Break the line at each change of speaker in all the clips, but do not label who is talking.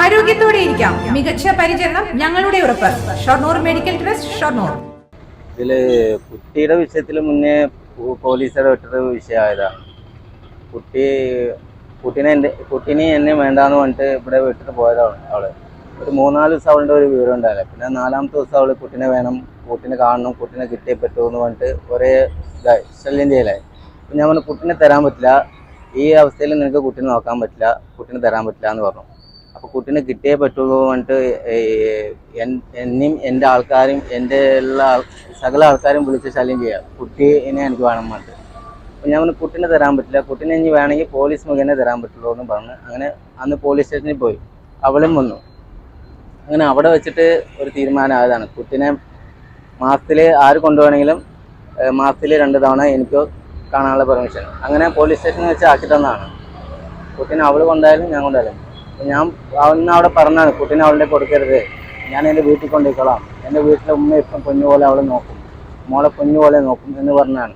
ആരോഗ്യത്തോടെ ഇരിക്കാം. മികച്ച പരിചരണം ഞങ്ങളുടെ ഉറപ്പ്. Shoranur medical trust Shoranur.
ഇതിൽ കുട്ടിയുടെ വിഷയത്തിൽ മുന്നേ പോലീസ് ഇടപെട്ടൊരു വിഷയമായതാണ്. കുട്ടി കുട്ടീനെ എന്റെ കുട്ടീനെ എന്നെ വേണ്ടാന്ന് പറഞ്ഞിട്ട് ഇവിടെ വിട്ടിട്ട് പോയതാണ് അവൾ. ഒരു മൂന്നാൽ ദിവസം അവളുടെ ഒരു വിവരം ഉണ്ടായില്ല. പിന്നെ നാലാമത്തെ ദിവസം അവൾ കുട്ടീനെ വേണം കുട്ടീനെ കാണണം കുട്ടീനെ കിട്ടിയേ പറ്റുമോ എന്ന് പറഞ്ഞിട്ട് ഒരേ ഇതായി ശല്യം ചെയ്യലായി. ഞാൻ പറഞ്ഞു കുട്ടീനെ തരാൻ പറ്റില്ല. ഈ അവസ്ഥയിൽ നിനക്ക് കുട്ടീനെ നോക്കാൻ പറ്റില്ല കുട്ടീനെ തരാൻ പറ്റില്ല എന്ന് പറഞ്ഞു. അപ്പോൾ കുട്ടീനെ കിട്ടിയേ പറ്റുള്ളൂ എന്നിട്ട് എന്നെയും എന്റെ ആൾക്കാരും എന്റെ എല്ലാ സകല ആൾക്കാരും വിളിച്ച് ശല്യം ചെയ്യാം. കുട്ടീനെ എനിക്ക് വേണം പറഞ്ഞിട്ട്. അപ്പോൾ ഞാൻ പറഞ്ഞു കുട്ടീനെ തരാൻ പറ്റില്ല. കുട്ടീനെ ഇനി വേണമെങ്കിൽ പോലീസ് മുഖേന തരാൻ പറ്റുള്ളൂ എന്ന് പറഞ്ഞ്. അങ്ങനെ അന്ന് പോലീസ് സ്റ്റേഷനിൽ പോയി. അവളും വന്നു. അങ്ങനെ അവിടെ വെച്ചിട്ട് ഒരു തീരുമാനമായതാണ് കുട്ടീനെ മാസത്തിൽ ആര് കൊണ്ടുപോകണമെങ്കിലും മാസത്തിൽ രണ്ട് തവണ എനിക്ക് കാണാനുള്ള പെർമിഷൻ. അങ്ങനെ പോലീസ് സ്റ്റേഷനിൽ വെച്ച് ആക്കി തന്നതാണ്. കുട്ടീനെ അവൾ കൊണ്ടായാലും ഞാൻ കൊണ്ടായാലും ഞാൻ അവന്ന് അവിടെ പറഞ്ഞാണ് കുട്ടീനെ അവളുടെ കൊടുക്കരുത്. ഞാൻ എന്റെ വീട്ടിൽ കൊണ്ടുപോയിക്കോളാം. എന്റെ വീട്ടിലെ ഉമ്മ ഇപ്പം കുഞ്ഞു പോലെ അവളെ നോക്കും. മോളെ കുഞ്ഞു പോലെ നോക്കും എന്ന് പറഞ്ഞാണ്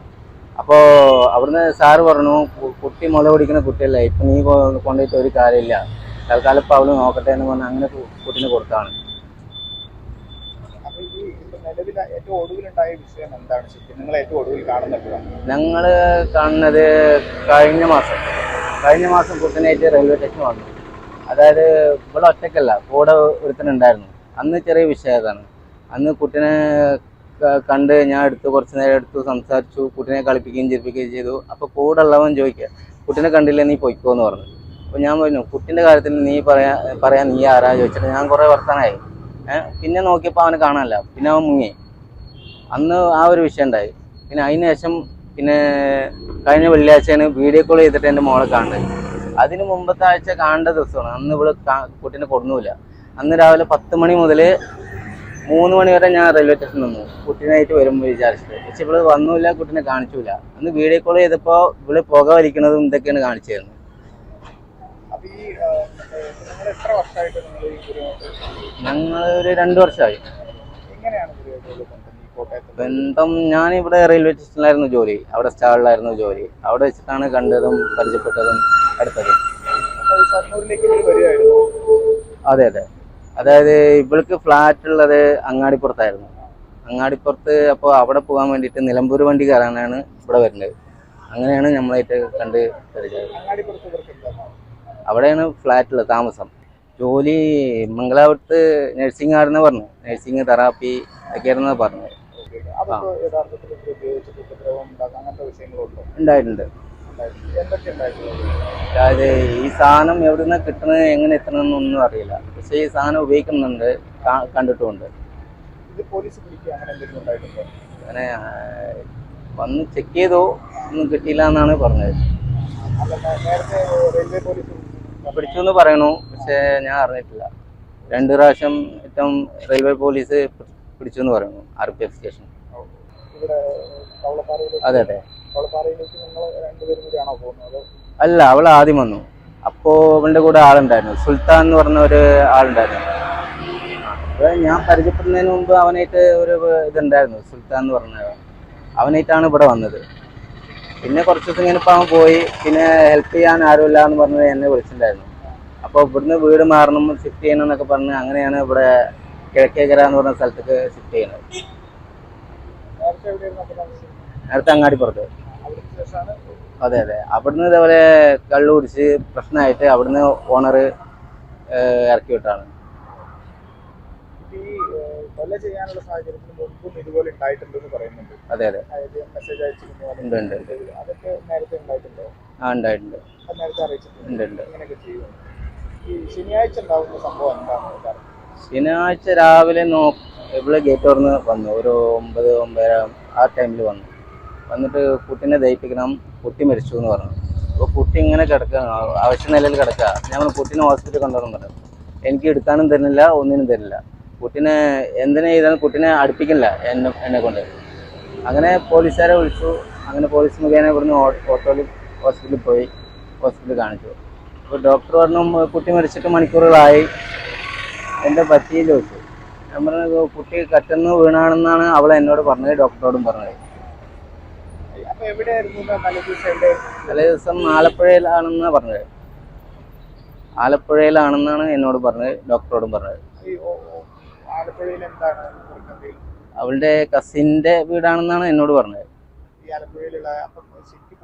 അപ്പോൾ അവിടുന്ന് സാറ് പറഞ്ഞു "കു- കുട്ടി മുള പിടിക്കുന്ന കുട്ടിയല്ല ഇപ്പം നീ കൊണ്ടുപോയിട്ട് ഒരു കാര്യമില്ല. തൽക്കാലം ഇപ്പം അവൾ നോക്കട്ടെ എന്ന് പറഞ്ഞ് അങ്ങനെ കുട്ടിന് കൊടുത്താണ്. ഞങ്ങൾ കാണുന്നത് കഴിഞ്ഞ മാസം. കഴിഞ്ഞ മാസം കുട്ടനായിട്ട് റെയിൽവേ സ്റ്റേഷൻ വന്നു. അതായത് ഇവിടെ ഒറ്റക്കല്ല കൂടെ ഒരുത്തനുണ്ടായിരുന്നു. അന്ന് ചെറിയ വിഷയതാണ് അന്ന് കുട്ടനെ കണ്ട് ഞാൻ എടുത്ത് കുറച്ച് നേരം എടുത്തു സംസാരിച്ചു കുട്ടനെ കളിപ്പിക്കുകയും ചിരിപ്പിക്കുകയും ചെയ്തു. അപ്പോൾ കൂടെ ഉള്ളവൻ ചോദിക്കുക കുട്ടനെ കണ്ടില്ല നീ പൊയ്ക്കോ? എന്ന് പറഞ്ഞു. അപ്പോൾ ഞാൻ പറഞ്ഞു കുട്ടീന്റെ കാര്യത്തിൽ നീ പറയാ പറയാൻ നീ ആരാ? ചോദിച്ചിട്ട് ഞാൻ കുറേ വർത്തമാനമായി പിന്നെ നോക്കിയപ്പോൾ അവനെ കാണാനല്ല. പിന്നെ അവൻ മുങ്ങി. അന്ന് ആ ഒരു വിഷയം ഉണ്ടായി. പിന്നെ അതിന് ശേഷം പിന്നെ കഴിഞ്ഞ വെള്ളിയാഴ്ചയാണ് വീഡിയോ കോൾ ചെയ്തിട്ട് എന്റെ മോളെ കാണുന്നത്. അതിന് മുമ്പത്തെ ആഴ്ച കാണേണ്ട ദിവസമാണ്. അന്ന് ഇവിടെ കുട്ടീനെ കൊടുന്നില്ല. അന്ന് രാവിലെ പത്ത് മണി മുതൽ മൂന്ന് മണി വരെ ഞാൻ റെയിൽവേ സ്റ്റേഷൻ നിന്നു. കുട്ടീനായിട്ട് വരുമ്പോൾ വിചാരിച്ചത് പക്ഷെ ഇവിടെ വന്നില്ല കുട്ടീനെ കാണിച്ചില്ല. അന്ന് വീഡിയോ കോൾ ചെയ്തപ്പോൾ ഇവിടെ പുക വലിക്കുന്നതും ഇതൊക്കെയാണ് കാണിച്ചു തരുന്നത്
രണ്ടു
ഞങ്ങൾ ഒരു രണ്ട് വർഷമായി
എങ്ങനെയാണ് ബന്ധം
ഞാൻ ഇവിടെ റെയിൽവേ സ്റ്റേഷനിലായിരുന്നു ജോലി. അവിടെ സ്റ്റാളിലായിരുന്നു ജോലി. അവിടെ വെച്ചിട്ടാണ് കണ്ടതും പരിചയപ്പെട്ടതും അടുത്തതും അതെ അതെ. അതായത് ഇവൾക്ക് ഫ്ലാറ്റ് ഉള്ളത് അങ്ങാടിപ്പുറത്തായിരുന്നു. അങ്ങാടിപ്പുറത്ത് അപ്പോൾ അവിടെ പോകാൻ വേണ്ടിയിട്ട് നിലമ്പൂർ വണ്ടി കയറാനാണ് ഇവിടെ വരുന്നത്. അങ്ങനെയാണ് നമ്മളായിട്ട് കണ്ട് പരിചയം.
ഫ്ലാറ്റ് ഉള്ളത്
അവിടെയാണ് താമസം. ജോലി മംഗലാപുരത്ത് നഴ്സിംഗ് ആണെന്ന് പറഞ്ഞു. നഴ്സിംഗ് തെറാപ്പി ഒക്കെയായിരുന്നു പറഞ്ഞത്.
അതൊക്കെ യഥാർത്ഥത്തിൽ ഇവർ ഉപയോഗിച്ചിട്ട് ഉപദ്രവം ഉണ്ടാക്കുക അങ്ങനത്തെ വിഷയങ്ങളുണ്ടോ?
ഉണ്ടായിട്ടുണ്ട്. അതായത് ഈ സാധനം എവിടെ നിന്ന് കിട്ടുന്നത് എങ്ങനെ എത്തണമെന്നൊന്നും അറിയില്ല. പക്ഷേ ഈ സാധനം ഉപയോഗിക്കുന്നുണ്ട് കണ്ടിട്ടുമുണ്ട്.
അങ്ങനെ
വന്ന് ചെക്ക് ചെയ്തോ ഒന്നും കിട്ടിയില്ല എന്നാണ് പറഞ്ഞത്. പിടിച്ചു എന്ന് പറയണു പക്ഷേ ഞാൻ അറിഞ്ഞിട്ടില്ല. രണ്ട് പ്രാവശ്യം ഏറ്റവും റെയിൽവേ പോലീസ് പിടിച്ചു എന്ന് പറയുന്നു ആർ പി എഫ് സ്റ്റേഷൻ
ഇവിടെ കവളപ്പാറയിലേക്ക്
അതെ അതെ.
കവളപ്പാറയിലേക്ക് നിങ്ങൾ രണ്ടുപേരും കൂടിയാണോ പോകുന്നത്? അതോ
അല്ല അവൾ ആദ്യം വന്നു. അപ്പോ അവളുടെ കൂടെ ആളുണ്ടായിരുന്നു. സുൽത്താൻ എന്ന് പറഞ്ഞ ഒരു ആളുണ്ടായിരുന്നു. ഞാൻ പരിചയപ്പെടുന്നതിന് മുമ്പ് അവനായിട്ട് ഒരു ഇതുണ്ടായിരുന്നു സുൽത്താൻ എന്ന് പറഞ്ഞ അവനായിട്ടാണ് ഇവിടെ വന്നത്. പിന്നെ കുറച്ച് ദിവസം ഇപ്പം അവൻ പോയി. പിന്നെ ഹെൽപ്പ് ചെയ്യാൻ ആരുമില്ല എന്ന് പറഞ്ഞ് എന്നെ വിളിച്ചിട്ടുണ്ടായിരുന്നു. അപ്പോൾ ഇവിടുന്ന് വീട് മാറണം ഷിഫ്റ്റ് ചെയ്യണം എന്നൊക്കെ പറഞ്ഞ് അങ്ങനെയാണ് ഇവിടെ കിഴക്കേക്കര എന്ന് പറഞ്ഞ സ്ഥലത്തേക്ക് ഷിഫ്റ്റ് ചെയ്യുന്നത്.
അപ്പോൾ
അങ്ങാടിപ്പുറത്ത് അതെ അതെ. അവിടുന്ന് ഇതേപോലെ കള്ളു കുടിച്ച് പ്രശ്നമായിട്ട് അവിടുന്ന് ഓണർ ഇറക്കി വിട്ടാണ്
ചെയ്യാനുള്ള ഇതുപോലെ പറയുന്നുണ്ട്
അതെ. അതെ
മെസ്സേജ് അതൊക്കെ നേരത്തെ ഉണ്ടായിട്ടുണ്ടോ. നേരത്തെ അറിയിച്ചിട്ടുണ്ട് ശനിയാഴ്ച സംഭവം എന്താണ്
ശനിയാഴ്ച രാവിലെ നോ ഇവിടെ ഗേറ്റ് തുറന്ന് വന്നു. ഒരു ഒമ്പത് ഒമ്പതര ആ ടൈമിൽ വന്നു. വന്നിട്ട് കുട്ടീനെ ദഹിപ്പിക്കണം കുട്ടി മരിച്ചു എന്ന് പറഞ്ഞു. അപ്പോൾ കുട്ടി ഇങ്ങനെ കിടക്കുക ആവശ്യ നിലയിൽ കിടക്കുക ഞാൻ കുട്ടിനെ ഹോസ്പിറ്റലിൽ കൊണ്ടുവരണം പറഞ്ഞു. എനിക്ക് എടുക്കാനും തരുന്നില്ല ഒന്നിനും തരില്ല കുട്ടീനെ എന്തിനാ ചെയ്താലും കുട്ടീനെ അടുപ്പിക്കില്ല എന്നെ എന്നെ കൊണ്ട്. അങ്ങനെ പോലീസുകാരെ വിളിച്ചു. അങ്ങനെ പോലീസ് മുഖേന ഇവിടുന്ന് ഓട്ടോയിൽ ഹോസ്പിറ്റലിൽ പോയി ഹോസ്പിറ്റലിൽ കാണിച്ചു. അപ്പോൾ ഡോക്ടർ പറഞ്ഞു കുട്ടി മരിച്ചിട്ട് മണിക്കൂറുകളായി. എന്താ പറ്റിയിൽ ചോദിച്ചു. ഞാൻ പറഞ്ഞത് കുട്ടി കറ്റന്ന് വീണാണെന്നാണ് അവൾ എന്നോട് പറഞ്ഞത് ഡോക്ടറോടും പറഞ്ഞത്.
തലേ ദിവസം
ആലപ്പുഴയിലാണെന്ന് പറഞ്ഞത്. ആലപ്പുഴയിലാണെന്നാണ് എന്നോട് പറഞ്ഞത് ഡോക്ടറോടും പറഞ്ഞത്. അവളുടെ കസിന്റെ വീടാണെന്നാണ് എന്നോട് പറഞ്ഞത്.
ആലപ്പുഴയിലുള്ള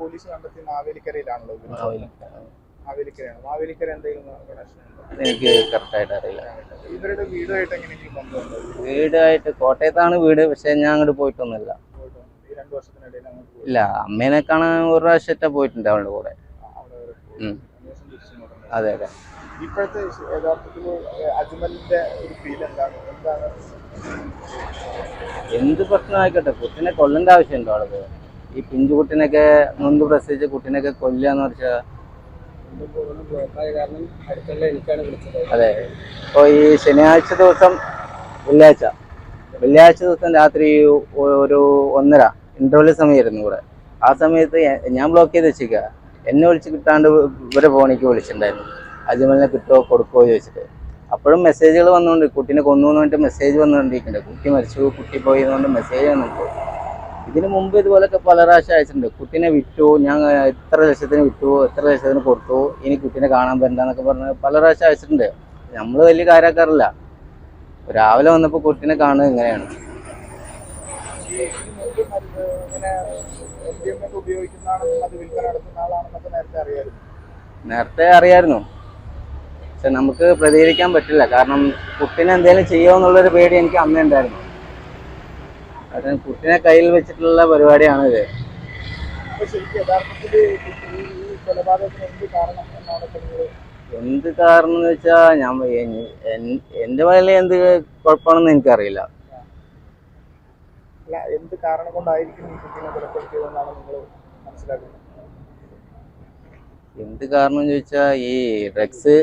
പോലീസ് കണ്ടെത്തി മാവേലിക്കരയിലാണല്ലോ മാവേലിക്കരയാണ് മാവേലിക്കര എന്തെങ്കിലും കണക്ഷൻ ഉണ്ടോ?
എനിക്ക് കറക്റ്റായിട്ട് അറിയില്ല
ഇവരുടെ വീടുമായിട്ട് എങ്ങനെയെങ്കിലും ബന്ധമുണ്ടോ?
വീടായിട്ട് കോട്ടയത്താണ് വീട് പക്ഷെ ഞാൻ അങ്ങോട്ട് പോയിട്ടൊന്നുമില്ല. ഇല്ല. അമ്മേനെ കാണാൻ ഒരു പ്രാവശ്യത്തെ പോയിട്ടുണ്ട് അവളുടെ കൂടെ. അതെ അതെ.
ഇപ്പോഴത്തെ യഥാർത്ഥത്തിൽ അജ്മലിന്റെ ഒരു ഫീൽ എന്താണ്? എന്താണ്?
എന്ത് പ്രശ്നമായിക്കോട്ടെ കുട്ടീനെ കൊല്ലേണ്ട ആവശ്യമുണ്ടോ അവൾക്ക് ഈ പിഞ്ചു കുട്ടീനൊക്കെ മുൻപ് പ്രസവിച്ച കുട്ടീനൊക്കെ കൊല്ലുക എന്ന് വെച്ചാൽ അതെ. അപ്പോൾ ഈ ശനിയാഴ്ച ദിവസം വെള്ളിയാഴ്ച. വെള്ളിയാഴ്ച ദിവസം രാത്രി ഒരു ഒന്നര ഇന്റർവെൽ സമയമായിരുന്നു ഇവിടെ. ആ സമയത്ത് ഞാൻ ബ്ലോക്ക് ചെയ്ത് വെച്ചേക്ക എന്നെ വിളിച്ച് കിട്ടാണ്ട് ഇവരെ ഫോണിക്ക് വിളിച്ചിട്ടുണ്ടായിരുന്നു. അജ്മലിനെ കിട്ടുമോ കൊടുക്കുമോ ചോദിച്ചിട്ട്. അപ്പോഴും മെസ്സേജുകൾ വന്നുകൊണ്ട് കുട്ടീനെ കൊന്നു എന്ന് പറഞ്ഞിട്ട് മെസ്സേജ് വന്നുകൊണ്ടിരിക്കുന്നുണ്ട്. കുട്ടി മരിച്ചു കുട്ടി പോയി എന്നുകൊണ്ട് മെസ്സേജ് വന്നിട്ടുണ്ട് ഇതിനു മുമ്പ് ഇതുപോലൊക്കെ പല പ്രാവശ്യം അയച്ചിട്ടുണ്ട്. കുട്ടീനെ വിറ്റു ഞാൻ എത്ര ലക്ഷത്തിന് വിറ്റു എത്ര ലക്ഷത്തിന് കൊടുത്തു ഇനി കുട്ടീനെ കാണാൻ പറ്റണ്ടെന്നൊക്കെ പറഞ്ഞ് പല പ്രാവശ്യം അയച്ചിട്ടുണ്ട്. നമ്മൾ വലിയ കാര്യക്കാരല്ല. രാവിലെ വന്നപ്പോൾ കുട്ടീനെ കാണുന്നത് ഇങ്ങനെയാണ്.
നേരത്തെ അറിയായിരുന്നു.
പക്ഷെ നമുക്ക് പ്രതികരിക്കാൻ പറ്റില്ല. കാരണം കുട്ടീനെ എന്തെങ്കിലും ചെയ്യുമോ എന്നുള്ളൊരു പേടി എനിക്ക് അന്നേ ഉണ്ടായിരുന്നു. കാരണം കുട്ടിനെ കയ്യിൽ വെച്ചിട്ടുള്ള പരിപാടിയാണ് ഇത്.
എന്ത് കാരണം
എന്ന് വെച്ചാ ഞാൻ എന്റെ വയലിൽ എന്ത് കുഴപ്പമാണെന്ന് എനിക്കറിയില്ല.
എന്ത് കാരണം കൊണ്ടായിരിക്കും
എന്ത് കാരണം ചോദിച്ചാ ചോദിച്ചാൽ ഈ ഡ്രഗ്സ്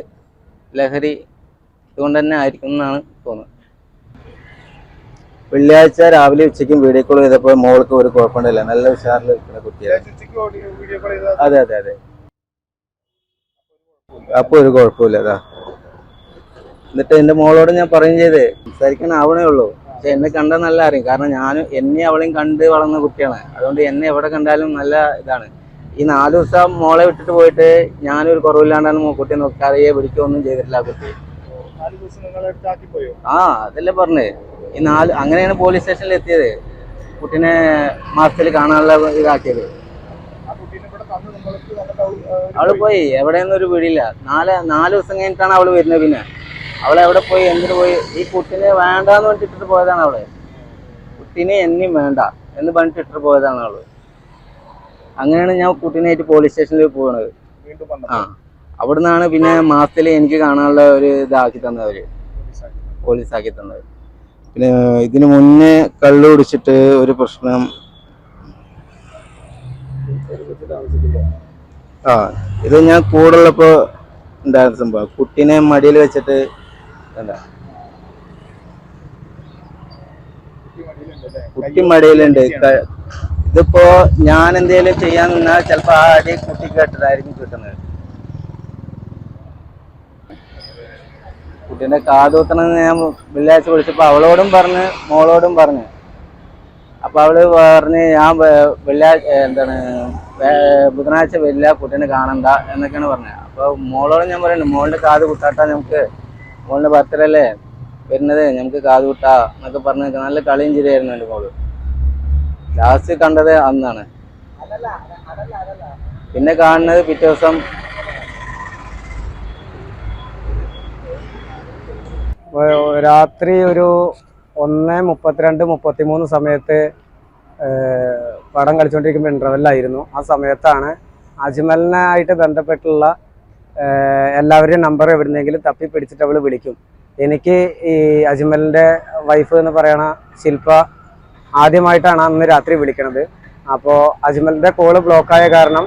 ലഹരി ഇതുകൊണ്ട് തന്നെ ആയിരിക്കും എന്നാണ് തോന്നുന്നത്. വെള്ളിയാഴ്ച രാവിലെ ഉച്ചയ്ക്കും വീഡിയോ കോൾ ചെയ്തപ്പോൾ മോൾക്ക് ഒരു കുഴപ്പമുണ്ടല്ല നല്ല ഉഷാറിൽ നിൽക്കുന്ന കുട്ടിയാണ്. അതെ അതെ അതെ. അപ്പൊ ഒരു കുഴപ്പമില്ല അതാ എന്നിട്ട് എന്റെ മോളോട് ഞാൻ പറയും ചെയ്ത് സംസാരിക്കാൻ ആവണേ ഉള്ളൂ. പക്ഷെ എന്നെ കണ്ടാൽ നല്ല അറിയും. കാരണം ഞാനും എന്നെ അവളെയും കണ്ട് വളർന്ന കുട്ടിയാണ്. അതുകൊണ്ട് എന്നെ എവിടെ കണ്ടാലും നല്ല ഇതാണ്. ഈ നാലു ദിവസം മോളെ വിട്ടിട്ട് പോയിട്ട് ഞാനൊരു കുറവില്ലാണ്ടാണ് കുട്ടിയെ നോക്കാതെയെ പിടിക്കുകയൊന്നും ചെയ്തിട്ടില്ല ആ കുട്ടി. ആ അതല്ലേ പറഞ്ഞത് ഈ നാല് അങ്ങനെയാണ് പോലീസ് സ്റ്റേഷനിൽ എത്തിയത്. കുട്ടീനെ മാസത്തിൽ കാണാനുള്ള ഇതാക്കിയത്. അവൾ, പോയി. എവിടെയൊന്നും ഒരു വീടില്ല നാല് നാല് ദിവസം കഴിഞ്ഞിട്ടാണ് അവൾ വരുന്നത് പിന്നെ. അവൾ എവിടെ പോയി എന്തിനു പോയി? ഈ കുട്ടീനെ വേണ്ടാന്ന് പറഞ്ഞിട്ട് ഇട്ടിട്ട് പോയതാണ് അവൾ. കുട്ടീനെ എന്നെയും വേണ്ട എന്ന് പറഞ്ഞിട്ട് ഇട്ടിട്ട് പോയതാണ് അവൾ. അങ്ങനെയാണ് ഞാൻ കുട്ടീനായിട്ട് പോലീസ് സ്റ്റേഷനിൽ പോകുന്നത് ആ. അവിടുന്നാണ് പിന്നെ മാസത്തിൽ എനിക്ക് കാണാനുള്ള ഒരു ഇതാക്കി തന്നവര്
പോലീസാക്കി.
പോലീസ് ആക്കി തന്നത്. പിന്നെ ഇതിനു മുന്നേ കള്ളു കുടിച്ചിട്ട് ഒരു പ്രശ്നം. ആ ഇത് ഞാൻ കൂടുള്ളപ്പോ ഉണ്ടായിരുന്ന സംഭവം. കുട്ടീനെ മടിയിൽ വെച്ചിട്ട് എന്താ
കുട്ടി മടിയിലുണ്ട്.
ഇതിപ്പോ ഞാൻ എന്തെങ്കിലും ചെയ്യാൻ നിന്നാൽ ചിലപ്പോ ആ അടി കുട്ടി കേട്ടതായിരിക്കും കിട്ടുന്നത്. കുട്ടീന്റെ കാതൂത്തണമെന്ന് ഞാൻ വെള്ളിയാഴ്ച വിളിച്ചപ്പോ അവളോടും പറഞ്ഞ് മോളോടും പറഞ്ഞു. അപ്പൊ അവൾ പറഞ്ഞ് ഞാൻ വെള്ളിയാഴ്ച എന്താണ് ബുധനാഴ്ച വരില്ല കുട്ടീനെ കാണണ്ട എന്നൊക്കെയാണ് പറഞ്ഞത്. അപ്പൊ മോളോട് ഞാൻ പറയുന്നുണ്ട് മോളുടെ കാത് കുട്ടാട്ട നമുക്ക്. മോളുടെ ബർത്ത്ഡേ അല്ലേ? വരുന്നത് നമുക്ക് കാത് കുട്ടാ എന്നൊക്കെ പറഞ്ഞ് നല്ല കളിയും ചിരിയായിരുന്നു എന്റെ മോൾ. ലാസ്റ്റ് കണ്ടത് അന്നാണ്. പിന്നെ കാണുന്നത് പിറ്റേ ദിവസം
രാത്രി ഒരു ഒന്ന് മുപ്പത്തിരണ്ട് മുപ്പത്തിമൂന്ന് സമയത്ത് പടം കളിച്ചുകൊണ്ടിരിക്കുമ്പോൾ ഇന്റർവെല്ലായിരുന്നു ആ സമയത്താണ് അജ്മലിനായിട്ട് ബന്ധപ്പെട്ടുള്ള എല്ലാവരുടെയും നമ്പർ എവിടുന്നെങ്കിലും തപ്പി പിടിച്ചിട്ട് അവൾ വിളിക്കും. എനിക്ക് ഈ അജ്മലിന്റെ വൈഫ് എന്ന് പറയണ ശില്പ ആദ്യമായിട്ടാണ് അന്ന് രാത്രി വിളിക്കണത്. അപ്പോൾ അജ്മലിന്റെ കോൾ ബ്ലോക്കായ കാരണം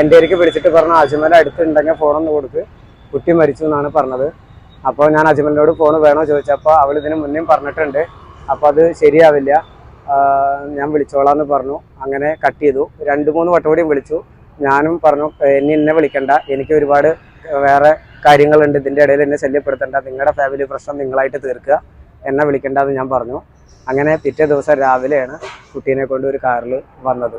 എന്റെ എനിക്ക് വിളിച്ചിട്ട് പറഞ്ഞു അജ്മൽ അടുത്തുണ്ടെങ്കിൽ ഫോണൊന്ന് കൊടുത്ത് കുട്ടി മരിച്ചു എന്നാണ് പറഞ്ഞത്. അപ്പോൾ ഞാൻ അജ്മലിനോട് ഫോൺ വേണോ ചോദിച്ചപ്പോൾ അവൾ ഇതിന് മുന്നേ പറഞ്ഞിട്ടുണ്ട്. അപ്പോൾ അത് ശരിയാവില്ല. ഞാൻ വിളിച്ചോളാം എന്ന് പറഞ്ഞു. അങ്ങനെ കട്ട് ചെയ്തു. രണ്ട് മൂന്ന് വട്ടം കൂടിയും വിളിച്ചു. ഞാനും പറഞ്ഞു എന്നെ എന്നെ വിളിക്കണ്ട. എനിക്ക് ഒരുപാട് വേറെ കാര്യങ്ങളുണ്ട്. ഇതിന്റെ ഇടയിൽ എന്നെ ശല്യപ്പെടുത്തണ്ട. നിങ്ങളുടെ ഫാമിലി പ്രശ്നം നിങ്ങളായിട്ട് തീർക്കുക. എന്നെ വിളിക്കണ്ട എന്ന് ഞാൻ പറഞ്ഞു. അങ്ങനെ പിറ്റേ ദിവസം രാവിലെയാണ് കുട്ടീനെ കൊണ്ട് ഒരു കാറിൽ വന്നത്.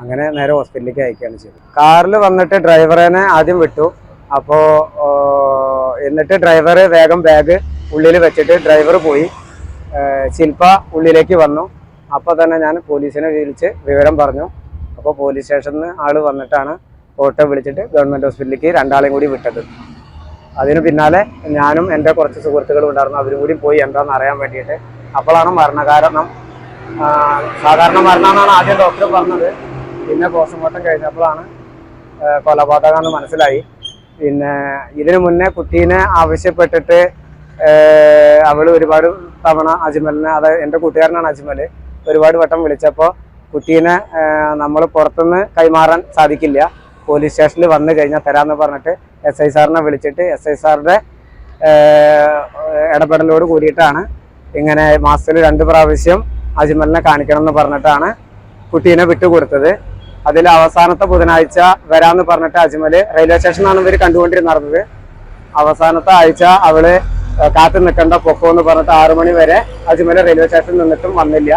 അങ്ങനെ നേരെ ഹോസ്പിറ്റലിലേക്ക് അയക്കുകയാണ് ചെയ്തത്. കാറിൽ വന്നിട്ട് ഡ്രൈവറിനെ ആദ്യം വിട്ടു. അപ്പോൾ എന്നിട്ട് ഡ്രൈവർ വേഗം ബാഗ് ഉള്ളിൽ വെച്ചിട്ട് ഡ്രൈവർ പോയി. ശില്പ ഉള്ളിലേക്ക് വന്നു. അപ്പോൾ തന്നെ ഞാൻ പോലീസിനെ വിളിച്ച് വിവരം പറഞ്ഞു. അപ്പോൾ പോലീസ് സ്റ്റേഷനിൽ നിന്ന് ആൾ വന്നിട്ടാണ് ഓട്ടോ വിളിച്ചിട്ട് ഗവൺമെന്റ് ഹോസ്പിറ്റലിലേക്ക് രണ്ടാളെയും കൂടി വിട്ടത്. അതിന് പിന്നാലെ ഞാനും എന്റെ കുറച്ച് സുഹൃത്തുക്കളും ഉണ്ടായിരുന്നു. അവരും കൂടി പോയി എന്താണെന്ന് അറിയാൻ വേണ്ടിയിട്ട്. അപ്പോഴാണ് മരണകാരണം. കാരണം സാധാരണ മരണമെന്നാണ് ആദ്യം ഡോക്ടർ പറഞ്ഞത്. പിന്നെ പോസ്റ്റ്മോർട്ടം കഴിഞ്ഞപ്പോഴാണ് കൊലപാതകമാണെന്ന് മനസ്സിലായി. പിന്നെ ഇതിനു മുന്നേ കുട്ടീനെ ആവശ്യപ്പെട്ടിട്ട് അവൾ ഒരുപാട് തവണ അജ്മലിനെ അത് എന്റെ കൂട്ടുകാരനാണ് അജ്മൽ ഒരുപാട് വട്ടം വിളിച്ചപ്പോൾ കുട്ടീനെ നമ്മൾ പുറത്തുനിന്ന് കൈമാറാൻ സാധിക്കില്ല. പോലീസ് സ്റ്റേഷനിൽ വന്നു കഴിഞ്ഞാൽ തരാമെന്ന് പറഞ്ഞിട്ട് എസ് ഐ സാറിനെ വിളിച്ചിട്ട് എസ് ഐ സാറിന്റെ ഇടപെടലോട് കൂടിയിട്ടാണ് ഇങ്ങനെ മാസത്തിൽ രണ്ട് പ്രാവശ്യം അജ്മലിനെ കാണിക്കണം എന്ന് പറഞ്ഞിട്ടാണ് കുട്ടീനെ വിട്ടുകൊടുത്തത്. അതിൽ അവസാനത്തെ ബുധനാഴ്ച വരാന്ന് പറഞ്ഞിട്ട് അജ്മൽ റെയിൽവേ സ്റ്റേഷനാണ് ഇവർ കണ്ടുകൊണ്ടിരുന്നത് അവസാനത്തെ ആഴ്ച അവൾ കാത്തു നിൽക്കേണ്ട പൊക്കോ എന്ന് പറഞ്ഞിട്ട് ആറു മണി വരെ അജ്മൽ റെയിൽവേ സ്റ്റേഷനിൽ നിന്നിട്ടും വന്നില്ല.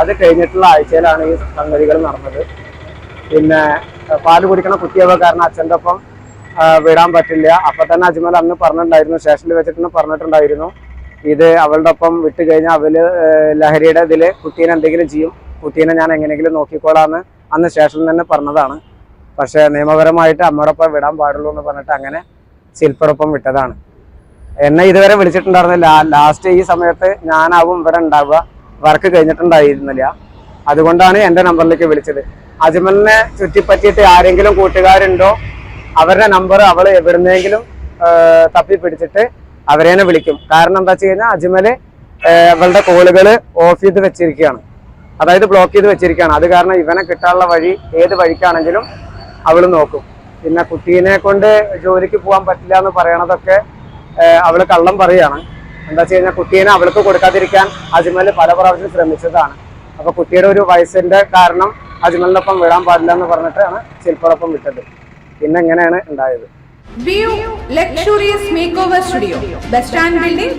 അത് കഴിഞ്ഞിട്ടുള്ള ആഴ്ചയിലാണ് ഈ സംഗതികൾ നടന്നത്. പിന്നെ പാൽ കുടിക്കണ കുത്തിയവ കാരണം അച്ഛന്റെ ഒപ്പം വിടാൻ പറ്റില്ല. അപ്പൊ തന്നെ അജ്മൽ അന്ന് പറഞ്ഞിട്ടുണ്ടായിരുന്നു സ്റ്റേഷനിൽ വെച്ചിട്ട് പറഞ്ഞിട്ടുണ്ടായിരുന്നു. ഇത് അവളുടെ ഒപ്പം വിട്ട് കഴിഞ്ഞാൽ അവൽ ഏഹ് ലഹരിയുടെ ഇതിൽ കുട്ടീനെ എന്തെങ്കിലും ചെയ്യും. കുട്ടീനെ ഞാൻ എങ്ങനെയെങ്കിലും നോക്കിക്കോളാന്ന് അന്ന് സ്റ്റേഷനിൽ തന്നെ പറഞ്ഞതാണ്. പക്ഷേ നിയമപരമായിട്ട് അമ്മയോടൊപ്പം വിടാൻ പാടുള്ളൂ എന്ന് പറഞ്ഞിട്ട് അങ്ങനെ ശില്പയോടൊപ്പം വിട്ടതാണ്. എന്നെ ഇതുവരെ വിളിച്ചിട്ടുണ്ടായിരുന്നില്ല. ലാസ്റ്റ് ഈ സമയത്ത് ഞാനാവും ഇവിടെ ഉണ്ടാവുക. വർക്ക് കഴിഞ്ഞിട്ടുണ്ടായിരുന്നില്ല. അതുകൊണ്ടാണ് എന്റെ നമ്പറിലേക്ക് വിളിച്ചത്. അജ്മലിനെ ചുറ്റിപ്പറ്റിയിട്ട് ആരെങ്കിലും കൂട്ടുകാരുണ്ടോ? അവരുടെ നമ്പർ അവൾ എവിടുന്നെങ്കിലും തപ്പി പിടിച്ചിട്ട് അവരേനെ വിളിക്കും. കാരണം എന്താ വെച്ച് കഴിഞ്ഞാൽ അജ്മൽ അവളുടെ കോളുകൾ ഓഫ് ചെയ്ത് വെച്ചിരിക്കുകയാണ്. അതായത് ബ്ലോക്ക് ചെയ്ത് വെച്ചിരിക്കുകയാണ്. അത് കാരണം ഇവനെ കിട്ടാനുള്ള വഴി ഏത് വഴിക്കാണെങ്കിലും അവൾ നോക്കും. പിന്നെ കുട്ടീനെ കൊണ്ട് ജോലിക്ക് പോകാൻ പറ്റില്ല എന്ന് പറയണതൊക്കെ അവൾ കള്ളം പറയുകയാണ് എന്താ വെച്ച് കഴിഞ്ഞാൽ കുട്ടീനെ അവൾക്ക് കൊടുക്കാതിരിക്കാൻ അജ്മൽ പല പ്രാവശ്യം ശ്രമിച്ചതാണ്. അപ്പൊ കുട്ടിയുടെ ഒരു വയസ്സിന്റെ കാരണം അജ്മലിനൊപ്പം വിടാൻ പാടില്ല എന്ന് പറഞ്ഞിട്ടാണ് ശില്പയോടൊപ്പം വിട്ടത്. പിന്നെ ഇങ്ങനെയാണ് ഉണ്ടായത്?
Studio bus stand building